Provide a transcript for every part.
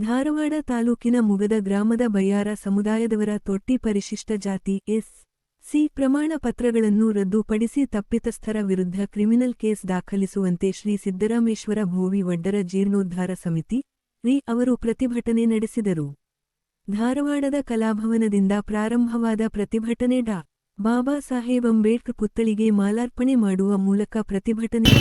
ಧಾರವಾಡ ತಾಲೂಕಿನ ಮುಗದ ಗ್ರಾಮದ ಬಯ್ಯಾರ ಸಮುದಾಯದವರ ತೊಟ್ಟಿ ಪರಿಶಿಷ್ಟ ಜಾತಿ ಎಸ್. ಸಿ. ಪ್ರಮಾಣ ಪತ್ರಗಳನ್ನು ರದ್ದುಪಡಿಸಿ ತಪ್ಪಿತಸ್ಥರ ವಿರುದ್ಧ ಕ್ರಿಮಿನಲ್ ಕೇಸ್ ದಾಖಲಿಸುವಂತೆ ಶ್ರೀ ಸಿದ್ದರಾಮೇಶ್ವರ ಭೋವಿ ವಡ್ಡರ ಜೀರ್ಣೋದ್ಧಾರ ಸಮಿತಿ ರಿ ಅವರು ಪ್ರತಿಭಟನೆ ನಡೆಸಿದರು. ಧಾರವಾಡದ ಕಲಾಭವನದಿಂದ ಪ್ರಾರಂಭವಾದ ಪ್ರತಿಭಟನೆ ಡಾ. ಬಾಬಾ ಸಾಹೇಬ್ ಅಂಬೇಡ್ಕರ್ ಪುತ್ಥಳಿಗೆ ಮಾಲಾರ್ಪಣೆ ಮಾಡುವ ಮೂಲಕ ಪ್ರತಿಭಟನೆ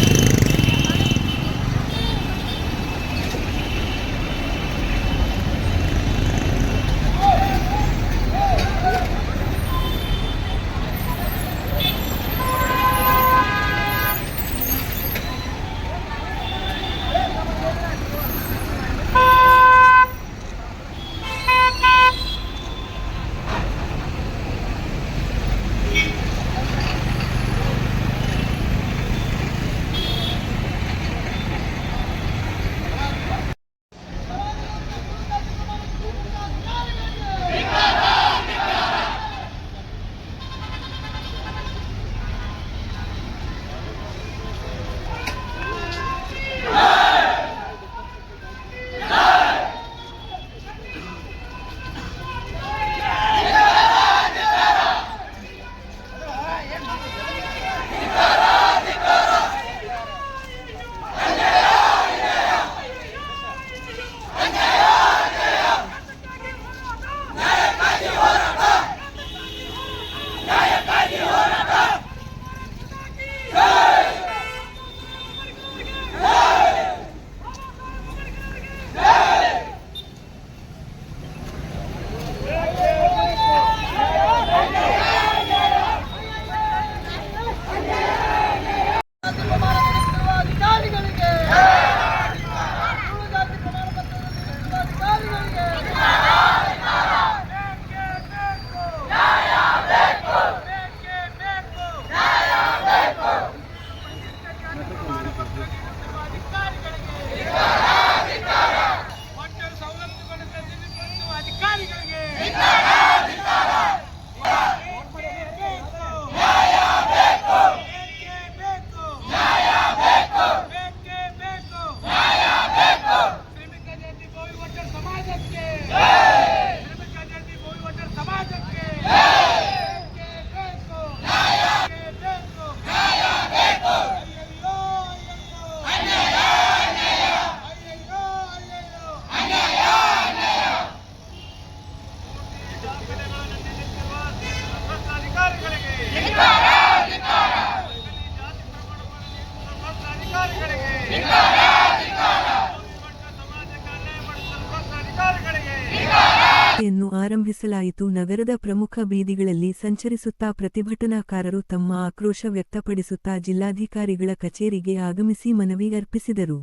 ಯನ್ನು ಆರಂಭಿಸಲಾಯಿತು. ನಗರದ ಪ್ರಮುಖ ಬೀದಿಗಳಲ್ಲಿ ಸಂಚರಿಸುತ್ತಾ ಪ್ರತಿಭಟನಾಕಾರರು ತಮ್ಮ ಆಕ್ರೋಶ ವ್ಯಕ್ತಪಡಿಸುತ್ತಾ ಜಿಲ್ಲಾಧಿಕಾರಿಗಳ ಕಚೇರಿಗೆ ಆಗಮಿಸಿ ಮನವಿ ಅರ್ಪಿಸಿದರು.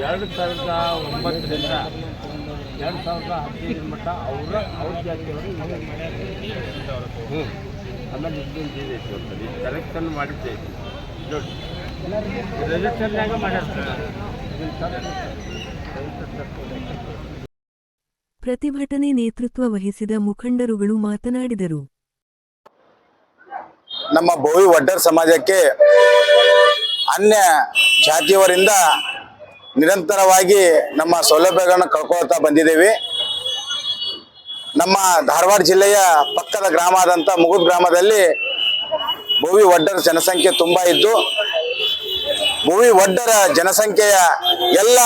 ಎರಡು ಸಾವಿರದ ಒಂಬತ್ತರಿಂದ ಎರಡು ಸಾವಿರದ ಹದಿನೈದು ಮಟ್ಟ ಅವರ ಅವ್ರ ಜಾತಿಯವರು ಹ್ಞೂ ಪ್ರತಿಭಟನೆ ನೇತೃತ್ವ ವಹಿಸಿದ ಮುಖಂಡರುಗಳು ಮಾತನಾಡಿದರು. ನಮ್ಮ ಬೋವಿ ವಡ್ಡರ್ ಸಮಾಜಕ್ಕೆ ಅನ್ಯ ಜಾತಿಯವರಿಂದ ನಿರಂತರವಾಗಿ ನಮ್ಮ ಸೌಲಭ್ಯಗಳನ್ನು ಕಳ್ಕೊಳ್ತಾ ಬಂದಿದ್ದೇವೆ. ನಮ್ಮ ಧಾರವಾಡ ಜಿಲ್ಲೆಯ ಪಕ್ಕದ ಗ್ರಾಮ ಆದಂಥ ಮುಗುದ್ ಗ್ರಾಮದಲ್ಲಿ ಭೂವಿ ವಡ್ಡರ ಜನಸಂಖ್ಯೆ ತುಂಬ ಇದ್ದು ಭೂವಿ ಒಡ್ಡರ ಜನಸಂಖ್ಯೆಯ ಎಲ್ಲ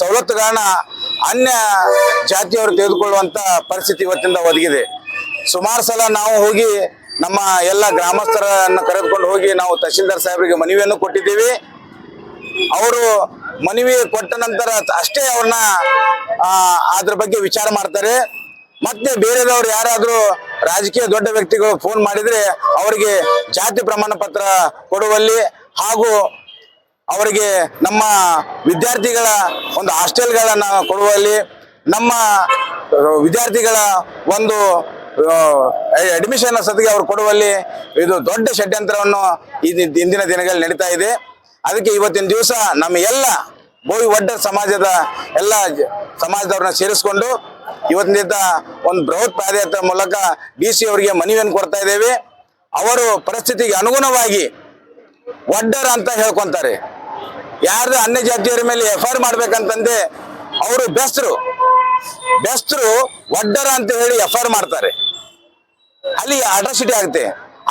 ಸವಲತ್ತುಗಳನ್ನ ಅನ್ಯ ಜಾತಿಯವರು ತೆಗೆದುಕೊಳ್ಳುವಂಥ ಪರಿಸ್ಥಿತಿ ಇವತ್ತಿಂದ ಒದಗಿದೆ. ಸುಮಾರು ಸಲ ನಾವು ಹೋಗಿ ನಮ್ಮ ಎಲ್ಲ ಗ್ರಾಮಸ್ಥರನ್ನು ಕರೆದುಕೊಂಡು ಹೋಗಿ ನಾವು ತಹಶೀಲ್ದಾರ್ ಸಾಹೇಬರಿಗೆ ಮನವಿಯನ್ನು ಕೊಟ್ಟಿದ್ದೀವಿ. ಅವರು ಮನವಿ ಕೊಟ್ಟ ನಂತರ ಅಷ್ಟೇ ಅವ್ರನ್ನ ಅದ್ರ ಬಗ್ಗೆ ವಿಚಾರ ಮಾಡ್ತಾರೆ. ಮತ್ತೆ ಬೇರೆದವ್ರು ಯಾರಾದರೂ ರಾಜಕೀಯ ದೊಡ್ಡ ವ್ಯಕ್ತಿಗಳು ಫೋನ್ ಮಾಡಿದರೆ ಅವರಿಗೆ ಜಾತಿ ಪ್ರಮಾಣ ಪತ್ರ ಕೊಡುವಲ್ಲಿ ಹಾಗೂ ಅವರಿಗೆ ನಮ್ಮ ವಿದ್ಯಾರ್ಥಿಗಳ ಒಂದು ಹಾಸ್ಟೆಲ್ಗಳನ್ನು ಕೊಡುವಲ್ಲಿ, ನಮ್ಮ ವಿದ್ಯಾರ್ಥಿಗಳ ಒಂದು ಅಡ್ಮಿಷನ್ ಸದ್ಗೆ ಅವ್ರು ಕೊಡುವಲ್ಲಿ ಇದು ದೊಡ್ಡ ಷಡ್ಯಂತ್ರವನ್ನು ಇಂದಿನ ದಿನಗಳಲ್ಲಿ ನಡೀತಾ ಇದೆ. ಅದಕ್ಕೆ ಇವತ್ತಿನ ದಿವಸ ನಮ್ಮ ಎಲ್ಲ ಬೋವಿ ಒಡ್ಡ ಸಮಾಜದ ಎಲ್ಲ ಸಮಾಜದವ್ರನ್ನ ಸೇರಿಸ್ಕೊಂಡು ಇವತ್ತಿನಿಂದ ಒಂದು ಬೃಹತ್ ಪಾದಯಾತ್ರೆ ಮೂಲಕ ಡಿ ಸಿ ಅವರಿಗೆ ಮನವಿಯನ್ನು ಕೊಡ್ತಾ ಇದ್ದೇವೆ. ಅವರು ಪರಿಸ್ಥಿತಿಗೆ ಅನುಗುಣವಾಗಿ ಒಡ್ಡರ ಅಂತ ಹೇಳ್ಕೊಂತಾರೆ. ಯಾರು ಅನ್ಯ ಜಾತಿಯವರ ಮೇಲೆ ಎಫ್ ಐ ಮಾಡ್ಬೇಕಂತಂದೆ ಅವರು ಬೆಸ್ತರು. ಬೆಸ್ತರು ಒಡ್ಡರ ಅಂತ ಹೇಳಿ ಎಫ್ ಐ ಮಾಡ್ತಾರೆ. ಅಲ್ಲಿ ಅಟ್ರಾಸಿಟಿ ಆಗುತ್ತೆ.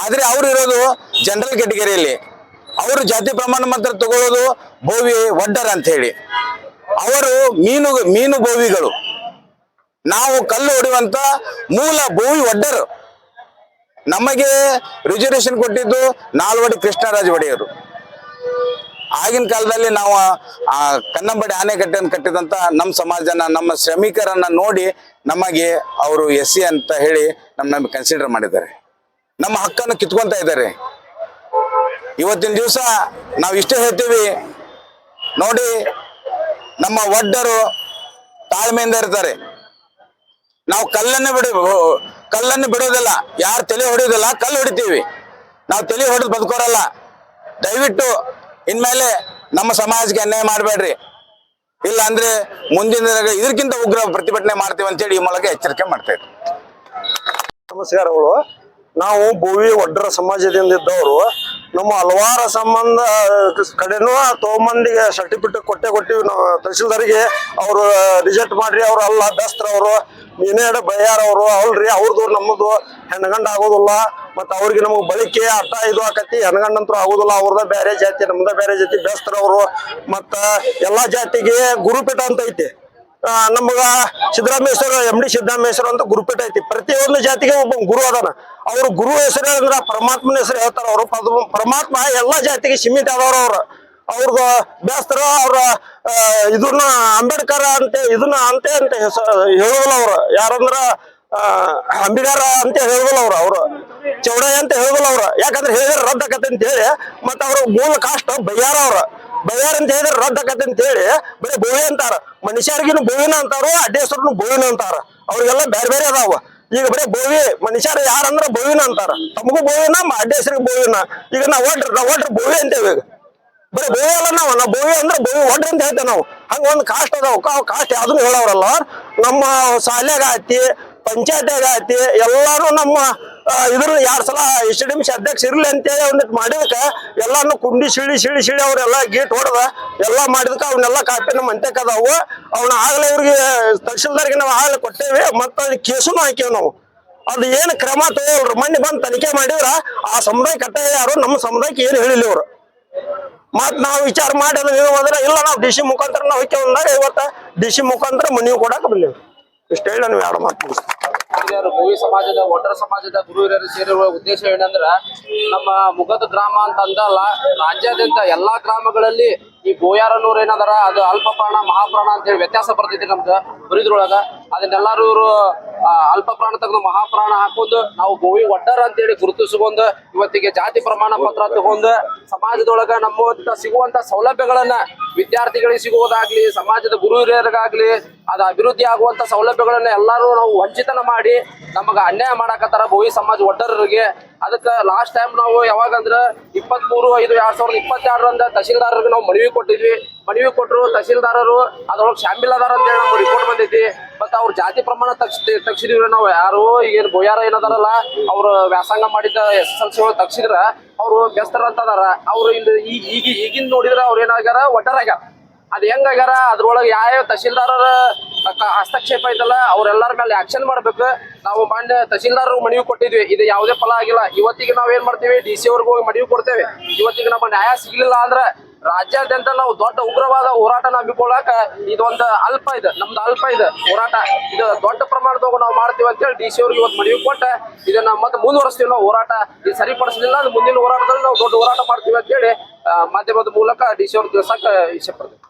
ಆದ್ರೆ ಅವ್ರು ಇರೋದು ಜನರಲ್ ಕ್ಯಾಟಗರಿಯಲ್ಲಿ ಅವರು ಜಾತಿ ಪ್ರಮಾಣ ಮಾತ್ರ ತಗೊಳ್ಳೋದು ಬೋವಿ ಒಡ್ಡರ್ ಅಂತ ಹೇಳಿ. ಅವರು ಮೀನು ಮೀನು ಬೋವಿಗಳು. ನಾವು ಕಲ್ಲು ಹೊಡೆಯುವಂತ ಮೂಲ ಬೋವಿ ಒಡ್ಡರು. ನಮಗೆ ರಿಸರ್ವೇಶನ್ ಕೊಟ್ಟಿದ್ದು ನಾಲ್ವಡಿ ಕೃಷ್ಣರಾಜ ಒಡೆಯರು. ಆಗಿನ ಕಾಲದಲ್ಲಿ ನಾವು ಕನ್ನಂಬಡಿ ಆನೆಕಟ್ಟೆಯನ್ನು ಕಟ್ಟಿದಂತ ನಮ್ಮ ಸಮಾಜನ, ನಮ್ಮ ಶ್ರಮಿಕರನ್ನ ನೋಡಿ ನಮಗೆ ಅವರು ಎಸ್ ಸಿ ಅಂತ ಹೇಳಿ ನಮ್ಮ ನಮಗೆ ಕನ್ಸಿಡರ್ ಮಾಡಿದ್ದಾರೆ. ನಮ್ಮ ಹಕ್ಕನ್ನು ಕಿತ್ಕೊಂತ ಇದ್ದಾರೆ. ಇವತ್ತಿನ ದಿವಸ ನಾವು ಇಷ್ಟೇ ಹೇಳ್ತೀವಿ, ನೋಡಿ ನಮ್ಮ ಒಡ್ಡರು ತಾಳ್ಮೆಯಿಂದ ಇರ್ತಾರೆ. ನಾವು ಕಲ್ಲನ್ನು ಬಿಡ, ಕಲ್ಲನ್ನು ಬಿಡೋದಿಲ್ಲ, ಯಾರು ತಲೆ ಹೊಡೆಯೋದಿಲ್ಲ, ಕಲ್ಲು ಹೊಡಿತೀವಿ. ನಾವು ತಲೆ ಹೊಡೆದು ಬದುಕೋರಲ್ಲ. ದಯವಿಟ್ಟು ಇನ್ಮೇಲೆ ನಮ್ಮ ಸಮಾಜಕ್ಕೆ ಅನ್ಯಾಯ ಮಾಡಬೇಡ್ರಿ. ಇಲ್ಲ ಅಂದ್ರೆ ಮುಂದಿನ ಇದಕ್ಕಿಂತ ಉಗ್ರ ಪ್ರತಿಭಟನೆ ಮಾಡ್ತೀವಿ ಅಂತೇಳಿ ಈ ಮೂಲಕ ಎಚ್ಚರಿಕೆ ಮಾಡ್ತಾ ಇದ್ದೀವಿ ನಮಸ್ಕಾರಗಳು ನಾವು ಭೂವಿ ಒಡ್ಡರ ಸಮಾಜದಿಂದ ಇದ್ದವರು, ನಮ್ಮ ಹಲವಾರು ಸಂಬಂಧ, ಕಡೆನೂ ತೊಗೊಂಬಂದಿಗೆ ಸರ್ಟಿಫಿಕೇಟ್ ಕೊಟ್ಟೆ ಕೊಟ್ಟಿವಿ ನಾವು ತಹಸೀಲ್ದಾರಿಗೆ ಅವರು ರಿಜೆಕ್ಟ್ ಮಾಡ್ರಿ, ಅವ್ರು ಅಲ್ಲ ದಸ್ತ್ರ ಅವರು. ನೀನೇಡ ಬಯ್ಯಾರ ಅವರು ಅಲ್ರಿ ಅವ್ರದ್ದು ನಮ್ಮದು. ಹೆಣ್ಗಂಡ ಆಗೋದಿಲ್ಲ. ಮತ್ತು ಅವ್ರಿಗೆ ನಮಗೆ ಬಳಿಕೆ ಅರ್ಥ ಇದು ಆಕತಿ ಹೆಣ್ಗಂಡಂತೂ ಆಗೋದಿಲ್ಲ. ಅವ್ರದ ಬೇರೆ ಜಾತಿ, ನಮ್ದ ಬೇರೆ ಜಾತಿ ದಸ್ತ್ರ ಅವರು. ಮತ್ತು ಎಲ್ಲಾ ಜಾತಿಗೆ ಗುರುಪೀಠ ಅಂತ ಐತಿ. ನಮಗ ಸಿದ್ದರಾಮೇಶ್ವರ ಎಂ ಡಿ ಸಿದ್ದರಾಮೇಶ್ವರ ಅಂತ ಗುರುಪೀಠ ಐತಿ. ಪ್ರತಿಯೊಂದು ಜಾತಿಗೆ ಒಬ್ಬ ಗುರು ಅದಾನ. ಅವ್ರ ಗುರು ಹೆಸರು ಅಂದ್ರ ಪರಮಾತ್ಮನ ಹೆಸರು ಹೇಳ್ತಾರ ಅವರು. ಪರಮಾತ್ಮ ಎಲ್ಲಾ ಜಾತಿಗೆ ಸೀಮಿತ ಆದವ್ರ ಅವ್ರ. ಅವ್ರದ್ದು ಬೇಸ್ತರ ಅವ್ರ ಇದನ್ನ ಅಂಬೇಡ್ಕರ್ ಅಂತ, ಇದನ್ನ ಅಂತೆ ಅಂತ ಹೆಸರು ಹೇಳೋದಿಲ್ಲ ಅವ್ರು. ಯಾರಂದ್ರ ಅಂಬಿಗಾರ ಅಂತ ಹೇಳ್ಬಲ್ಲ ಅವ್ರು ಅವ್ರು. ಚೌಡಯ್ಯ ಅಂತ ಹೇಳ್ಬಲ್ಲ ಅವ್ರು. ಯಾಕಂದ್ರೆ ಹೇಳಿದ್ರೆ ರದ್ದ ಅಂತ ಹೇಳಿ, ಮತ್ತ ಅವ್ರ ಮೂಲ ಕಾಸ್ಟ್ ಬಯ್ಯಾರ ಅವ್ರ. ಬಯ್ಯಾರ ಅಂತ ಹೇಳಿದ್ರೆ ರದ್ದ ಆಕತ್ತೆ ಅಂತ ಹೇಳಿ, ಬರೀ ಬೋವಿ ಅಂತಾರ. ಮನುಷ್ಯರಿಗಿನ ಬೋವಿನ ಅಂತಾರ, ಅಡ್ಡೇಶ್ವರನು ಬೋವಿನ ಅಂತಾರ. ಅವ್ರಿಗೆಲ್ಲ ಬೇರೆ ಬೇರೆ ಅದಾವ. ಈಗ ಬರೀ ಬೋವಿ, ಮನುಷ್ಯರು ಯಾರಂದ್ರ ಬೋವಿನ ಅಂತಾರ. ತಮಗೂ ಬೋವಿನ ಅಡ್ಡೇಶ್ವರಿಗೆ ಬೋವಿನ. ಈಗ ನಾವು ಒಟ್ರ ನಾವು ಒಟ್ರ ಬೋವಿ ಅಂತೇವೆ ಈಗ. ಬರೀ ಬೋವಿ ಅಲ್ಲ ನಾವು ನಾವು ಬೋವಿ ಅಂದ್ರೆ ಬೋವಿ ಒಡ್ರಿ ಅಂತ ಹೇಳ್ತೇವೆ ನಾವು. ಹಂಗ ಒಂದು ಕಾಸ್ಟ್ ಅದಾವ. ಕಾಸ್ಟ್ ಯಾವ್ದನ್ನು ಹೇಳೋರಲ್ಲ ನಮ್ಮ ಶಾಲ್ಯಾಗ ಆಯ್ತಿ ಪಂಚಾಯತ್ಯಾಗ ಆಯ್ತಿ, ಎಲ್ಲಾರು ನಮ್ಮ ಇದ್ರ ಎರಡ್ ಸಲ ಎಸ್ ಡಿ ಎಂ ಸಿ ಅಧ್ಯಕ್ಷ ಇರ್ಲಿ ಅಂತೇಳಿ ಒಂದಿಟ್ಟು ಮಾಡಿದಕ್ಕ ಎಲ್ಲಾನು ಕುಂಡಿ ಸಿಳಿ ಸಿಳಿ ಸಿಳಿ ಅವ್ರೆಲ್ಲ ಗೇಟ್ ಹೊಡೆದ, ಎಲ್ಲ ಮಾಡಿದಕ್ಕ ಅವನ್ನೆಲ್ಲ ಕಾಪಿ ನಮ್ಮ ಅಂತ್ಯಕ್ಕೆ ಅದಾವು. ಅವನ್ನ ಆಗ್ಲೇ ಇವ್ರಿಗೆ ತಹಶೀಲ್ದಾರ್ಗೆ ನಾವು ಆಗ್ಲೇ ಕೊಟ್ಟೇವಿ, ಮತ್ತ ಅದ್ ಕೇಸುನು ಹಾಕೇವ್ ನಾವು. ಅದು ಏನು ಕ್ರಮ ತಗೋಲ್ರಿ ಮೊನ್ನೆ ಬಂದು ತನಿಖೆ ಮಾಡಿದ್ರ ಆ ಸಮುದಾಯ ಕಟ್ಟ ಯಾರು, ನಮ್ಮ ಸಮುದಾಯಕ್ಕೆ ಏನು ಹೇಳಿಲ್ಲ ಇವ್ರು. ಮತ್ ನಾವು ವಿಚಾರ ಮಾಡಿ ಇಲ್ಲ ನಾವು ಡಿ ಸಿ ಮುಖಾಂತರ ನಾವು ಹೋಗ್ತೇವೆ ಅಂದಾಗ ಇವತ್ತ ಡಿ ಸಿ ಮುಖಾಂತರ ಮನೆಗೆ ಕೊಡಕ್ಕೆ ಬಂದೇವಿ. ಇಷ್ಟ ಹೇಳಿ ನಾನು ಎರಡು ಮಾತು ಸಮಾಜದ ಒಡ್ರ ಸಮಾಜದ ಗುರು ಹಿರಿಯರು ಸೇರಿರುವ ಉದ್ದೇಶ ಏನಂದ್ರ, ನಮ್ಮ ಮುಗದ ಗ್ರಾಮ ಅಂತ ಅಂದಲ್ಲ ರಾಜ್ಯಾದ್ಯಂತ ಎಲ್ಲಾ ಗ್ರಾಮಗಳಲ್ಲಿ ಈ ಬೋಯಾರನೂರ್ ಏನದಾರ ಅದು ಅಲ್ಪ ಪ್ರಾಣ ಮಹಾಪ್ರಾಣ ಅಂತ ಹೇಳಿ ವ್ಯತ್ಯಾಸ ಬರ್ತೈತಿ ನಮ್ದು ಬರಿದ್ರೊಳಗ ಅದನ್ನೆಲ್ಲಾರು ಅಲ್ಪ ಪ್ರಾಣ ಮಹಾಪ್ರಾಣ ಹಾಕೊಂಡು ನಾವು ಗೋವಿ ಒಡ್ಡರ್ ಅಂತ ಹೇಳಿ ಗುರುತಿಸ್ಕೊಂಡು ಇವತ್ತಿಗೆ ಜಾತಿ ಪ್ರಮಾಣ ಪತ್ರ ತಗೊಂಡು ಸಮಾಜದೊಳಗ ನಮ್ಮ ಸಿಗುವಂತ ಸೌಲಭ್ಯಗಳನ್ನ ವಿದ್ಯಾರ್ಥಿಗಳಿಗೆ ಸಿಗುವುದಾಗ್ಲಿ, ಸಮಾಜದ ಗುರು ಹಿರಿಯರಿಗಾಗ್ಲಿ ಅದ ಅಭಿವೃದ್ಧಿ ಆಗುವಂತ ಸೌಲಭ್ಯಗಳನ್ನ ಎಲ್ಲಾರು ನಾವು ವಂಚಿತನ ಮಾಡಿ ನಮಗ ಅನ್ಯಾಯ ಮಾಡಾಕತ್ತಾರ ಬೋವಿ ಸಮಾಜ ಒಡ್ಡರರಿಗೆ ಅದಕ್ಕ ಲಾಸ್ಟ್ ಟೈಮ್ ನಾವು ಯಾವಾಗಂದ್ರ ಇಪ್ಪತ್ತ್ ಮೂರು ಐದು, ಎರಡ್ ಸಾವಿರದ ಇಪ್ಪತ್ತೆರಡರಂದ ತಹಶೀಲ್ದಾರರಿಗೆ ನಾವು ಮನವಿ ಕೊಟ್ಟಿದ್ವಿ. ಮನವಿ ಕೊಟ್ಟರು ತಹಶೀಲ್ದಾರರು ಅದ್ರೊಳಗೆ ಶಾಮಿಲ್ ಅದಾರ ಅಂತ ಹೇಳಿ ನಮ್ಗೆ ರಿಪೋರ್ಟ್ ಬಂದೈತಿ. ಮತ್ತ ಅವ್ರ ಜಾತಿ ಪ್ರಮಾಣ ತಕ್ಷ ತಕ್ಷಿದಿವ್ರಿ ನಾವು. ಯಾರು ಈಗೇನು ಬೋಯಾರ ಏನದಾರಲ್ಲ, ಅವ್ರು ವ್ಯಾಸಂಗ ಮಾಡಿದ ಎಸ್ ಎಸ್ ಎಲ್ ಸಿ ಒಳಗೆ ತಕ್ಷಿದ್ರ ಅವರು ಬೆಸ್ತರ ಅಂತ ಅದಾರ ಅವ್ರು ಇಲ್ಲಿ ಈಗ ಈಗ ಈಗಿನ ನೋಡಿದ್ರೆ ಅವ್ರು ಏನಾಗ್ಯಾರ? ಒಡ್ಡರಾಗ್ಯಾರ ಅದ್ ಹೆಂಗಾಗ್ಯಾರ ಅದ್ರೊಳಗೆ ಯಾವ ಯಾವ ಕ- ಹಸ್ತಕ್ಷೇಪ ಐತಲ್ಲ, ಅವರೆಲ್ಲರ ಮೇಲೆ ಆಕ್ಷನ್ ಮಾಡ್ಬೇಕು. ನಾವು ಮಾನ್ಯ ತಹಶೀಲ್ದಾರ್ ಮನವಿ ಕೊಟ್ಟಿದ್ವಿ. ಇದು ಯಾವುದೇ ಫಲ ಆಗಿಲ್ಲ. ಇವತ್ತಿಗೆ ನಾವು ಏನ್ ಮಾಡ್ತೀವಿ? ಡಿ ಸಿ ಅವ್ರಿಗೆ ಮನವಿ ಕೊಡ್ತೇವೆ. ಇವತ್ತಿಗೆ ನಮ್ಮ ನ್ಯಾಯ ಸಿಗ್ಲಿಲ್ಲ ಅಂದ್ರೆ ರಾಜ್ಯಾದ್ಯಂತ ನಾವು ದೊಡ್ಡ ಉಗ್ರವಾದ ಹೋರಾಟ ನಂಬಿಕೊಳ್ಳಾಕ ಇದೊಂದು ಅಲ್ಪ ಇದೆ, ನಮ್ದು ಅಲ್ಪ ಇದೆ ಹೋರಾಟ. ಇದು ದೊಡ್ಡ ಪ್ರಮಾಣದಾಗ ನಾವು ಮಾಡ್ತೀವಿ ಅಂತ ಹೇಳಿ ಡಿ ಸಿ ಅವ್ರಿಗೆ ಇವತ್ತು ಮನವಿ ಕೊಟ್ಟ. ಇದನ್ನ ಮತ್ತೆ ಮುಂದುವರಿಸ್ತೀವಿ ನಾವು ಹೋರಾಟ. ಇದು ಸರಿಪಡಿಸಲಿಲ್ಲ ಅದು ಮುಂದಿನ ಹೋರಾಟದಲ್ಲಿ ನಾವು ದೊಡ್ಡ ಹೋರಾಟ ಮಾಡ್ತೀವಿ ಅಂತ ಹೇಳಿ ಮಾಧ್ಯಮದ ಮೂಲಕ ಡಿ ಸಿ ಅವ್ರಿಗೆ ತಿಳಿಸಕ್ಕೆ ಇಷ್ಟಪಡ್ತೀವಿ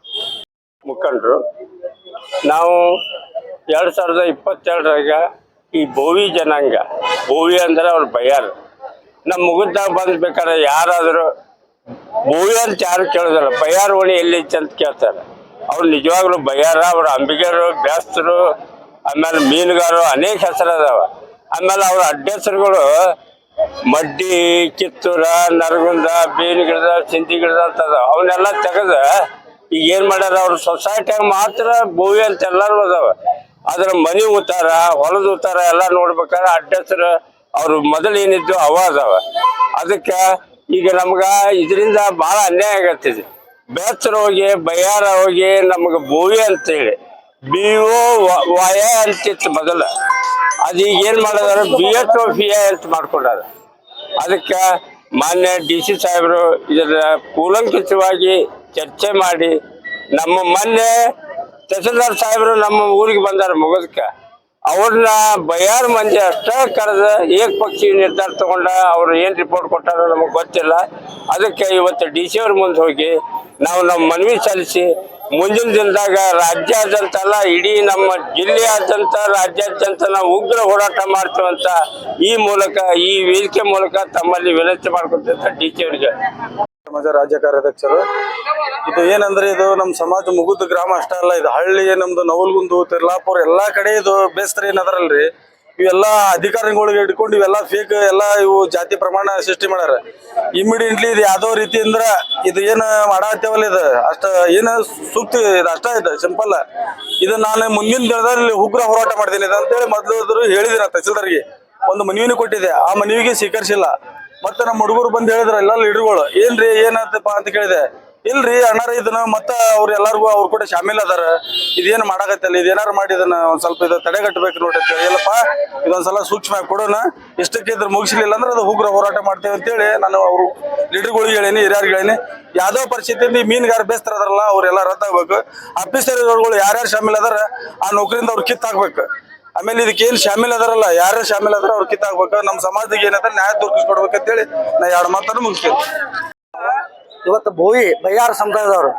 ಮುಖಂಡರು, ನಾವು ಎರಡು ಸಾವಿರದ ಇಪ್ಪತ್ತೆರಡರಾಗ ಈ ಭೋವಿ ಜನಾಂಗ ಬೋವಿ ಅಂದ್ರೆ ಅವ್ರ ಬಯ್ಯಾರು ನಮ್ಮ ಮುಗಿದಾಗ ಬಂದ್ಬೇಕಾದ್ರೆ ಯಾರಾದರೂ ಬೋವಿ ಅಂತ ಯಾರು ಕೇಳೋದಿಲ್ಲ. ಬಯ್ಯಾರ ಓಣಿ ಎಲ್ಲಿತ್ತು ಅಂತ ಕೇಳ್ತಾರೆ. ಅವ್ರು ನಿಜವಾಗ್ಲೂ ಬಯ್ಯಾರ, ಅವ್ರ ಅಂಬಿಗರು ಬೇಸ್ತರು ಆಮೇಲೆ ಮೀನುಗಾರರು ಅನೇಕ ಹೆಸರು ಅದಾವ ಆಮೇಲೆ ಅವ್ರ ಅಡ್ಡೆಸರುಗಳು ಮಡ್ಡಿ, ಕಿತ್ತೂರ, ನರಗುಂದ ಬೇವಿನ ಗಿಡದ ಸಿಂಧಿ ಗಿಡದ ಅಂತ ಅದಾವ. ಅವನ್ನೆಲ್ಲ ತೆಗೆದ ಈಗ ಏನ್ ಮಾಡ್ಯಾರ ಅವ್ರ ಸೊಸೈಟಿಯಾಗ ಮಾತ್ರ ಭೂವಿ ಅಂತ ಎಲ್ಲರೂ ಅದಾವ ಅದ್ರ ಮನಿ ಉತ್ತಾರ, ಹೊಲದ ಉತ್ತಾರ ಎಲ್ಲ ನೋಡ್ಬೇಕಾದ್ರೆ ಅಡ್ಡೆಸರು ಅವ್ರು ಮೊದಲು ಏನಿದ್ದು ಅವ ಅದಾವ. ಅದಕ್ಕ ಈಗ ನಮ್ಗ ಇದರಿಂದ ಬಹಳ ಅನ್ಯಾಯ ಆಗತ್ತಿದೆ. ಬೇಸರ ಹೋಗಿ, ಬಯ್ಯಾರ ಹೋಗಿ ನಮ್ಗೆ ಭೂವಿ ಅಂತೇಳಿ, ಬಿ ಒ ವಯ ಅಂತಿತ್ತು ಮೊದಲ. ಈಗ ಏನ್ ಮಾಡಿದಾರೆ, ಬಿ ಎಚ್ ಒ ಪಿ ಅಂತ ಮಾಡ್ಕೊಂಡಾರ. ಅದಕ್ಕೆ ಮಾನ್ಯ ಡಿ ಸಿ ಸಾಹೇಬರು ಇದರ ಕೂಲಂಕಿತವಾಗಿ ಚರ್ಚೆ ಮಾಡಿ, ನಮ್ಮ ಮೊನ್ನೆ ತಹಸೀಲ್ದಾರ್ ಸಾಹೇಬರು ನಮ್ಮ ಊರಿಗೆ ಬಂದಾರ ಮುಗದಕ್ಕ ಅವ್ರನ್ನ ಬಯಾರ್ ಮಂದಿ ಅಷ್ಟ ಕರೆದ ಏಕಪಕ್ಷಿ ನಿರ್ಧಾರ ತಗೊಂಡ ಅವ್ರು ಏನ್ ರಿಪೋರ್ಟ್ ಕೊಟ್ಟಾರೋ ನಮಗೆ ಗೊತ್ತಿಲ್ಲ. ಅದಕ್ಕೆ ಇವತ್ತು ಡಿ ಸಿ ಅವ್ರ ಮುಂದೆ ಹೋಗಿ ನಾವು ನಮ್ಮ ಮನವಿ ಸಲ್ಲಿಸಿ ಮುಂದಿನ ದಿನದಾಗ ರಾಜ್ಯಾದ್ಯಂತ ಅಲ್ಲ ಇಡೀ ನಮ್ಮ ಜಿಲ್ಲೆಯಾದ್ಯಂತ, ರಾಜ್ಯಾದ್ಯಂತ ನಾವು ಉಗ್ರ ಹೋರಾಟ ಮಾಡ್ತೀವಂತ ಈ ಮೂಲಕ, ಈ ವೇದಿಕೆ ಮೂಲಕ ತಮ್ಮಲ್ಲಿ ವಿನಂತಿ ಮಾಡ್ಕೊತ ಡಿ ಸಿ ಅವರಿಗೆ. ರಾಜ್ಯ ಕಾರ್ಯಾಧ್ಯಕ್ಷರು ಇದು ಏನಂದ್ರೆ ಇದು ನಮ್ಮ ಸಮಾಜ ಮುಗುದ ಗ್ರಾಮ ಅಷ್ಟೇ ಅಲ್ಲ, ಇದು ಹಳ್ಳಿ, ನಮ್ದು ನವಲ್ಗುಂದು, ತಿರ್ಲಾಪುರ, ಎಲ್ಲಾ ಕಡೆ ಇದು ಬೇಸ್ತ್ರ ಏನದ್ರಲ್ರಿ ಇವೆಲ್ಲ ಅಧಿಕಾರಿಗಳಿಗೆ ಹಿಡ್ಕೊಂಡು ಇವೆಲ್ಲ ಫೇಕ್ ಎಲ್ಲ ಇವು ಜಾತಿ ಪ್ರಮಾಣ ಸೃಷ್ಟಿ ಮಾಡ್ಯಾರ. ಇಮಿಡಿಯೇಟ್ಲಿ ಇದು ಯಾವ್ದೋ ರೀತಿಯಿಂದ ಇದು ಏನ್ ಮಾಡತ್ತೇವಲ್ಲ ಇದು? ಅಷ್ಟ ಏನ ಸೂಕ್ತ ಇದು? ಅಷ್ಟ ಇದು? ಸಿಂಪಲ್ ಇದು ನಾನು ಮುಂದಿನ ದಿನದಲ್ಲಿ ಉಗ್ರ ಹೋರಾಟ ಮಾಡ್ತೀನಿ ಅಂತೇಳಿ ಮೊದಲು ಹೇಳಿದಿನ ತಹಸೀಲ್ದಾರ್ಗೆ. ಒಂದು ಮನವಿನೂ ಕೊಟ್ಟಿದೆ ಆ ಮನವಿಗೆ ಸ್ವೀಕರಿಸಿಲ್ಲ. ಮತ್ತೆ ನಮ್ಮ ಹುಡುಗರು ಬಂದು ಹೇಳಿದ್ರ ಎಲ್ಲ ಲೀಡರ್ಗಳು, ಏನ್ರಿ ಏನಾಯ್ತಪ್ಪ ಅಂತ ಕೇಳಿದೆ. ಇಲ್ರಿ, ಅಣ್ಣಾರ ಇದನ್ನ ಮತ್ತ ಅವ್ರ ಎಲ್ಲಾರ್ಗು ಅವ್ರ ಕೂಡ ಶಾಮಿಲ್ ಅದಾರ. ಇದೇನ್ ಮಾಡಾಕತ್ತಲ್ಲ, ಇದೇನಾರ ಮಾಡಿ ಇದನ್ನ ಒಂದ್ ಸ್ವಲ್ಪ ಇದು ತಡೆಗಟ್ಟಬೇಕು ನೋಡಿ ಅಂತ ಹೇಳಪ್ಪ ಇದೊಂದ್ಸಲ ಸೂಕ್ಷ್ಮ ಕೊಡೋಣ. ಇಷ್ಟಕ್ಕೆ ಇದ್ರ ಮುಗಿಸ್ಲಿಲ್ಲ ಅಂದ್ರೆ ಅದು ಉಗ್ರ ಹೋರಾಟ ಮಾಡ್ತೇವೆ ಅಂತೇಳಿ ನಾನು ಅವರು ಲೀಡರ್ಗಳಿಗೆ ಹೇಳೀನಿ, ಹಿರಿಯರ್ಗೆ ಹೇಳೀನಿ. ಯಾವ್ದೋ ಪರಿಸ್ಥಿತಿಯಿಂದ ಈ ಮೀನುಗಾರ ಬೇಸ್ತರ ಅದಾರಲ್ಲ ಅವ್ರೆಲ್ಲ ರದ್ದಾಗ್ಬೇಕು. ಆಫೀಸರ್ಗಳು ಯಾರ್ಯಾರು ಶಾಮಿಲ್ ಅದಾರ, ಆ ನೌಕರಿಯಿಂದ ಅವ್ರು ಕಿತ್ತಾಕ್ಬೇಕು ಆಮೇಲೆ ಇದಕ್ಕೆ ಏನ್ ಶಾಮಿಲ್ ಅದಾರಲ್ಲ, ಯಾರ್ಯಾರು ಶಾಮಿಲ್ ಅದಾರ ಅವ್ರು ಕಿತ್ತಾಗ್ಬೇಕು. ನಮ್ಮ ಸಮಾಜಕ್ಕೆ ಏನಾದ್ರೆ ನ್ಯಾಯ ದೊರಕಿಸ್ಕೊಡ್ಬೇಕಂತೇಳಿ ನಾ ಎರಡು ಮಾತನ್ನು ಮುಗಿಸ್ತೀನಿ. ಇವತ್ತು ಬೋವಿ ಬಯ್ಯಾರ ಸಮುದಾಯದವರು.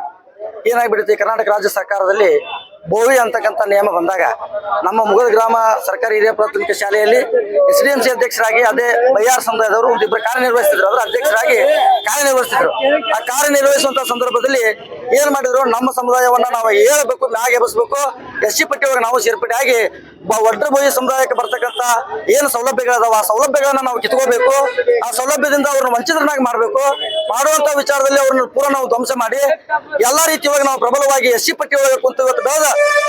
ಏನಾಗ್ಬಿಡುತ್ತೆ ಕರ್ನಾಟಕ ರಾಜ್ಯ ಸರ್ಕಾರದಲ್ಲಿ? ಬೋವಿ ಅಂತಕ್ಕಂಥ ನಿಯಮ ಬಂದಾಗ ನಮ್ಮ ಮುಗದ ಗ್ರಾಮ ಸರ್ಕಾರಿ ಹಿರಿಯ ಪ್ರಾಥಮಿಕ ಶಾಲೆಯಲ್ಲಿ ಎಸ್ ಡಿ ಎಂ ಸಿ ಅಧ್ಯಕ್ಷರಾಗಿ ಅದೇ ಬಯ್ಯಾರ ಸಮುದಾಯದವರು ಒಂದಿಬ್ಬರು ಕಾರ್ಯನಿರ್ವಹಿಸ್ತಿದ್ರು. ಅದರ ಅಧ್ಯಕ್ಷರಾಗಿ ಕಾರ್ಯನಿರ್ವಹಿಸಿದ್ರು ಆ ಕಾರ್ಯನಿರ್ವಹಿಸುವಂತ ಸಂದರ್ಭದಲ್ಲಿ ಏನ್ ಮಾಡಿದ್ರು? ನಮ್ಮ ಸಮುದಾಯವನ್ನ ನಾವು ಹೇಳಬೇಕು, ಮ್ಯಾಗ ಎಬ್ಬಿಸ್ಬೇಕು. ಎಸ್ ಸಿ ಪಟ್ಟಿಯೊಳಗೆ ನಾವು ಸೇರ್ಪಡೆ ಆಗಿ ಬ- ಒಡ್ರ ಬೋಯಿ ಸಮುದಾಯಕ್ಕೆ ಬರ್ತಕ್ಕಂಥ ಏನು ಸೌಲಭ್ಯಗಳದಾವ ಆ ಸೌಲಭ್ಯಗಳನ್ನ ನಾವು ಕಿತ್ಕೋಬೇಕು. ಆ ಸೌಲಭ್ಯದಿಂದ ಅವ್ರನ್ನ ವಂಚಿತರನ್ನಾಗಿ ಮಾಡಬೇಕು. ಮಾಡುವಂತ ವಿಚಾರದಲ್ಲಿ ಅವ್ರನ್ನ ಪೂರ ನಾವು ಧ್ವಂಸ ಮಾಡಿ, ಎಲ್ಲಾ ರೀತಿಯೊಳಗೆ ನಾವು ಪ್ರಬಲವಾಗಿ ಎಸ್ ಸಿ ಪಟ್ಟಿ ಒಳಗೆ ಕುಂತು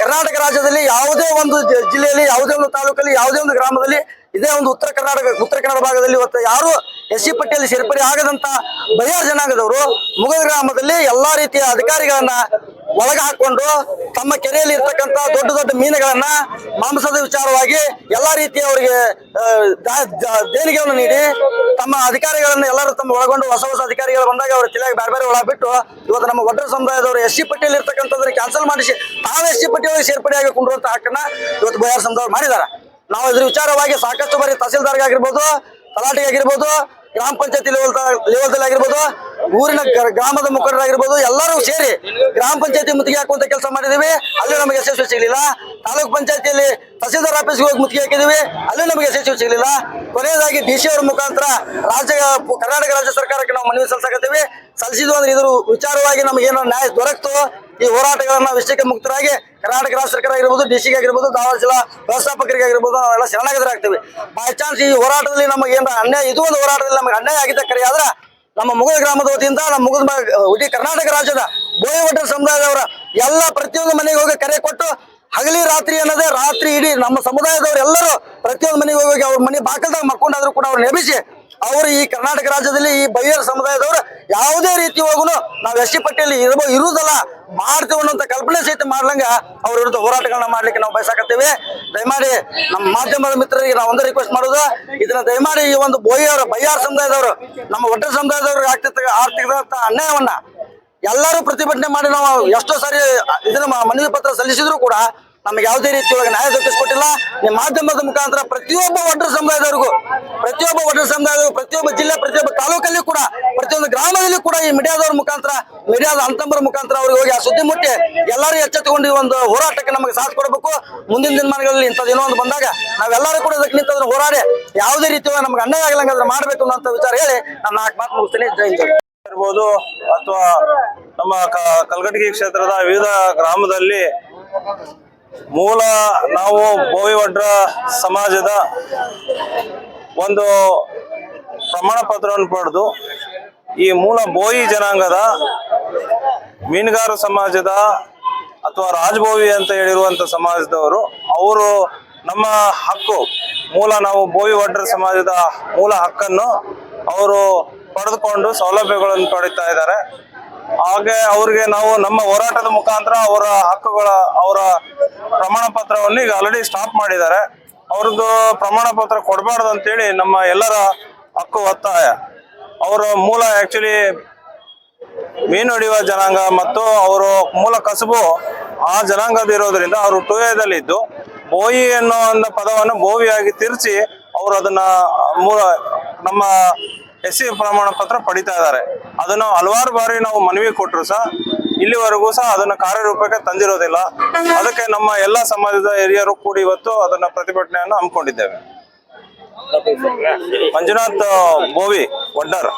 ಕರ್ನಾಟಕ ರಾಜ್ಯದಲ್ಲಿ ಯಾವುದೇ ಒಂದು ಜಿಲ್ಲೆಯಲ್ಲಿ ಯಾವುದೇ ಒಂದು ತಾಲೂಕಲ್ಲಿ ಯಾವುದೇ ಒಂದು ಗ್ರಾಮದಲ್ಲಿ ಇದೇ ಒಂದು ಉತ್ತರ ಕರ್ನಾಟಕ, ಉತ್ತರ ಕನ್ನಡ ಭಾಗದಲ್ಲಿ ಇವತ್ತು ಯಾರು ಎಸ್ ಸಿ ಪಟ್ಟಿಯಲ್ಲಿ ಸೇರ್ಪಡೆ ಆಗದಂತ ಬಯ್ಯಾರ ಜನಾಂಗದವರು ಮುಗಲ್ ಗ್ರಾಮದಲ್ಲಿ ಎಲ್ಲಾ ರೀತಿಯ ಅಧಿಕಾರಿಗಳನ್ನ ಒಳಗೆ ಹಾಕೊಂಡು ತಮ್ಮ ಕೆರೆಯಲ್ಲಿ ಇರ್ತಕ್ಕಂತ ದೊಡ್ಡ ದೊಡ್ಡ ಮೀನುಗಳನ್ನ ಮಾಂಸದ ವಿಚಾರವಾಗಿ ಎಲ್ಲಾ ರೀತಿಯ ಅವರಿಗೆ ದೇಣಿಗೆಯನ್ನು ನೀಡಿ ತಮ್ಮ ಅಧಿಕಾರಿಗಳನ್ನ ಎಲ್ಲರೂ ತಮ್ಮ ಒಳಗೊಂಡು ಹೊಸ ಹೊಸ ಅಧಿಕಾರಿಗಳು ಬಂದಾಗ ಅವ್ರ ತಲೆಯಾಗ ಬೇರೆ ಬೇರೆ ಒಳಗೆ ಬಿಟ್ಟು ಇವತ್ತು ನಮ್ಮ ಒಡ್ರ ಸಮುದಾಯದವರು ಎಸ್ ಸಿ ಪಟ್ಟಿಯಲ್ಲಿ ಇರ್ತಕ್ಕಂಥದ್ರ ಕ್ಯಾನ್ಸಲ್ ಮಾಡಿಸಿ ತಾವೇ ಎಸ್ ಸಿ ಪಟ್ಟಿಯೊಳಗೆ ಸೇರ್ಪಡೆಯಾಗಿ ಕುಂಡುವಂತ ಹಕ್ಕನ್ನ ಇವತ್ತು ಬಯ್ಯಾರ ಸಮುದಾಯ ಮಾಡಿದಾರ ನಾವು ಇದ್ರ ವಿಚಾರವಾಗಿ ಸಾಕಷ್ಟು ಬಾರಿ ತಹಸೀಲ್ದಾರ್ಗೆ ಆಗಿರ್ಬೋದು, ತಲಾಟಿಗೆ ಆಗಿರ್ಬೋದು, ಗ್ರಾಮ ಪಂಚಾಯತಿ ಲೆವೆಲ್ ಲೆವೆಲ್ದಲ್ಲಿ ಆಗಿರ್ಬೋದು, ಊರಿನ ಗ್ರ- ಗ್ರಾಮದ ಮುಖಂಡರಾಗಿರ್ಬೋದು, ಎಲ್ಲರೂ ಸೇರಿ ಗ್ರಾಮ ಪಂಚಾಯತಿ ಮುತ್ತಿಗೆ ಹಾಕುವಂತ ಕೆಲಸ ಮಾಡಿದೀವಿ ಅಲ್ಲಿ ನಮಗೆ ಯಶಸ್ವಿ ಸಿಗಲಿಲ್ಲ. ತಾಲೂಕ್ ಪಂಚಾಯತಿಯಲ್ಲಿ ತಹಸೀಲ್ದಾರ್ ಆಫೀಸ್ಗೆ ಹೋಗಿ ಮುತ್ತಿಗೆ ಹಾಕಿದೀವಿ ಅಲ್ಲಿ ನಮಗೆ ಯಶಸ್ವಿ ಸಿಗಲಿಲ್ಲ. ಕೊನೆಯದಾಗಿ ಡಿ ಸಿ ಅವರ ಮುಖಾಂತರ ರಾಜ್ಯ, ಕರ್ನಾಟಕ ರಾಜ್ಯ ಸರ್ಕಾರಕ್ಕೆ ನಾವು ಮನವಿ ಸಲ್ಲಿಸಕತ್ತೀವಿ. ಸಲ್ಲಿಸಿದ್ವು ಅಂದ್ರೆ ಇದ್ರ ವಿಚಾರವಾಗಿ ನಮಗೇನೋ ನ್ಯಾಯ ದೊರಕ್ತು. ಈ ಹೋರಾಟಗಳನ್ನ ವಿಷಯಕ್ಕೆ ಮುಕ್ತರಾಗಿ ಕರ್ನಾಟಕ ರಾಜ್ಯ ಸರ್ಕಾರ ಆಗಿರ್ಬೋದು ಡಿ ಸಿಗೆ ಆಗಿರ್ಬೋದು ಧಾರವಾಡ ಜಿಲ್ಲಾ ವ್ಯವಸ್ಥಾಪಕರಿಗೆ ಆಗಿರ್ಬೋದು, ನಾವೆಲ್ಲ ಶರಣಾಗತರಾಗ್ತೀವಿ. ಬೈ ಚಾನ್ಸ್ ಈ ಹೋರಾಟದಲ್ಲಿ ನಮಗೆ ಏನಾರ ಅನ್ಯಾಯ, ಇದು ಒಂದು ಹೋರಾಟದಲ್ಲಿ ನಮಗೆ ಅನ್ಯಾಯ ಆಗಿದ್ದ ಕರೆ ಆದ್ರೆ ನಮ್ಮ ಮುಗದ ಗ್ರಾಮದ ವತಿಯಿಂದ, ನಮ್ಮ ಮುಗದ ಇಡೀ ಕರ್ನಾಟಕ ರಾಜ್ಯದ ಬೋಯವಟರ ಸಮುದಾಯದವರ ಎಲ್ಲ ಪ್ರತಿಯೊಂದು ಮನೆಗೆ ಹೋಗಿ ಕರೆ ಕೊಟ್ಟು ಹಗಲಿ ರಾತ್ರಿ ಅನ್ನೋದೇ ರಾತ್ರಿ ಇಡೀ ನಮ್ಮ ಸಮುದಾಯದವರೆಲ್ಲರೂ ಪ್ರತಿಯೊಂದು ಮನೆಗೆ ಹೋಗಿ ಅವ್ರ ಮನೆ ಬಾಕಲ್ದಾಗ ಮಕ್ಕೊಂಡಾದ್ರೂ ಕೂಡ ಅವ್ರು ನೆಬಿಸಿ ಅವರು ಈ ಕರ್ನಾಟಕ ರಾಜ್ಯದಲ್ಲಿ ಈ ಬಯ್ಯರ್ ಸಮುದಾಯದವರು ಯಾವುದೇ ರೀತಿ ಹೋಗುನು ನಾವು ಎಸ್ ಸಿ ಪಟ್ಟಿಯಲ್ಲಿ ಇರಬೋ ಇರುವುದಲ್ಲ, ಮಾಡ್ತೀವಿ ಅನ್ನೋಂಥ ಕಲ್ಪನೆ ಸಹಿತ ಮಾಡ್ಲಂಗ ಅವ್ರ ವಿರುದ್ಧ ಹೋರಾಟಗಳನ್ನ ಮಾಡ್ಲಿಕ್ಕೆ ನಾವು ಬಯಸಾಕತ್ತೀವಿ. ದಯಮಾಡಿ ನಮ್ಮ ಮಾಧ್ಯಮದ ಮಿತ್ರರಿಗೆ ನಾವು ಒಂದು ರಿಕ್ವೆಸ್ಟ್ ಮಾಡೋದು, ಇದನ್ನ ದಯಮಾಡಿ ಈ ಒಂದು ಬೋಯಿಯವರು ಬಯ್ಯಾರ್ ಸಮುದಾಯದವರು, ನಮ್ಮ ಒಟ್ಟ ಸಮುದಾಯದವ್ರಿಗೆ ಆಗ್ತಿದ್ದ ಆರ್ಥಿಕ ಅನ್ಯಾಯವನ್ನ ಎಲ್ಲರೂ ಪ್ರತಿಭಟನೆ ಮಾಡಿ ನಾವು ಎಷ್ಟೋ ಸಾರಿ ಇದನ್ನ ಮನವಿ ಪತ್ರ ಸಲ್ಲಿಸಿದ್ರು ಕೂಡ ನಮಗೆ ಯಾವುದೇ ರೀತಿಯೊಳಗೆ ನ್ಯಾಯ ದೊರಕಿಸ್ಕೊಟ್ಟಿಲ್ಲ. ನಿಮ್ಮ ಮಾಧ್ಯಮದ ಮುಖಾಂತರ ಪ್ರತಿಯೊಬ್ಬ ಒಡ್ರ ಸಮುದಾಯದವರಿಗೂ, ಪ್ರತಿಯೊಬ್ಬ ಒಡ್ರ ಸಮುದಾಯದವರು ಪ್ರತಿಯೊಬ್ಬ ಜಿಲ್ಲೆ, ಪ್ರತಿಯೊಬ್ಬ ತಾಲೂಕಲ್ಲಿ ಕೂಡ, ಪ್ರತಿಯೊಂದು ಗ್ರಾಮದಲ್ಲಿ ಕೂಡ ಈ ಮೀಡಿಯಾದವ್ರ ಮುಖಾಂತರ, ಮೀಡಿಯಾದ ಅಂತಂಬರ ಮುಖಾಂತರ ಅವ್ರಿಗೆ ಹೋಗಿ ಆ ಸುದ್ದಿ ಮುಟ್ಟಿ ಎಲ್ಲರೂ ಎಚ್ಚೆತ್ತುಕೊಂಡು ಒಂದು ಹೋರಾಟಕ್ಕೆ ನಮಗೆ ಸಾಥ್ ಕೊಡಬೇಕು. ಮುಂದಿನ ದಿನಮಾನಗಳಲ್ಲಿ ಇಂಥದ್ದೇನೋ ಒಂದು ಬಂದಾಗ ನಾವೆಲ್ಲರೂ ಕೂಡ ಇದಕ್ಕೆ ನಿಂತಂದ್ರೆ ಹೋರಾಡಿ ಯಾವುದೇ ರೀತಿಯ ನಮ್ಗೆ ಅನ್ಯಾಯ ಆಗಲಂಗಾದ್ರೆ ಮಾಡಬೇಕು ಅನ್ನೋ ವಿಚಾರ ಹೇಳಿ ನಾನು ನಾಲ್ಕು ಮಾತು ಮುಗಿಸ್ತೀನಿ. ಜೈ. ಇರ್ಬೋದು ಅಥವಾ ನಮ್ಮ ಕಲ್ಗಟಗಿ ಕ್ಷೇತ್ರದ ವಿವಿಧ ಗ್ರಾಮದಲ್ಲಿ ಮೂಲ ನಾವು ಬೋವಿ ಒಡ್ರ ಸಮಾಜದ ಒಂದು ಪ್ರಮಾಣ ಪತ್ರವನ್ನು ಪಡೆದು ಈ ಮೂಲ ಬೋಯಿ ಜನಾಂಗದ ಮೀನುಗಾರ ಸಮಾಜದ ಅಥವಾ ರಾಜಭೋವಿ ಅಂತ ಹೇಳಿರುವಂತ ಸಮಾಜದವರು, ಅವರು ನಮ್ಮ ಹಕ್ಕು, ಮೂಲ ನಾವು ಬೋವಿ ಒಡ್ರ ಸಮಾಜದ ಮೂಲ ಹಕ್ಕನ್ನು ಅವರು ಪಡೆದುಕೊಂಡು ಸೌಲಭ್ಯಗಳನ್ನು ಪಡೀತಾ ಇದ್ದಾರೆ. ಹಾಗೆ ಅವ್ರಿಗೆ ನಾವು ನಮ್ಮ ಹೋರಾಟದ ಮುಖಾಂತರ ಅವರ ಹಕ್ಕುಗಳ, ಅವರ ಪ್ರಮಾಣ ಪತ್ರವನ್ನು ಈಗ ಆಲ್ರೆಡಿ ಸ್ಟಾಪ್ ಮಾಡಿದ್ದಾರೆ. ಅವ್ರದ್ದು ಪ್ರಮಾಣ ಪತ್ರ ಕೊಡಬಾರ್ದು ಅಂತೇಳಿ ನಮ್ಮ ಎಲ್ಲರ ಹಕ್ಕು ಒತ್ತಾಯ. ಅವರ ಮೂಲ ಆಕ್ಚುಲಿ ಮೀನು ಹಿಡಿಯುವ ಜನಾಂಗ ಮತ್ತು ಅವರ ಮೂಲ ಕಸಬು ಆ ಜನಾಂಗದ ಇರೋದ್ರಿಂದ ಅವರು ಟೂಯದಲ್ಲಿದ್ದು, ಬೋಯಿ ಅನ್ನೋ ಒಂದು ಪದವನ್ನು ಬೋವಿಯಾಗಿ ತಿರ್ಚಿ ಅವರು ಅದನ್ನ ಮೂಲ ನಮ್ಮ ಎಸ್ ಸಿ ಪ್ರಮಾಣ ಪತ್ರ ಪಡಿತಾ ಇದ್ದಾರೆ. ಅದನ್ನು ಹಲವಾರು ಬಾರಿ ನಾವು ಮನವಿ ಕೊಟ್ಟರು ಸಹ ಇಲ್ಲಿವರೆಗೂ ಸಹ ಅದನ್ನು ಕಾರ್ಯರೂಪಕ್ಕೆ ತಂದಿರೋದಿಲ್ಲ. ಅದಕ್ಕೆ ನಮ್ಮ ಎಲ್ಲ ಸಮಾಜದ ಹಿರಿಯರು ಕೂಡಿ ಇವತ್ತು ಅದನ್ನ ಪ್ರತಿಭಟನೆಯನ್ನು ಹಮ್ಮಿಕೊಂಡಿದ್ದೇವೆ. ಮಂಜುನಾಥ್, ಬೋವಿ, ಒಡ್ಡರ್.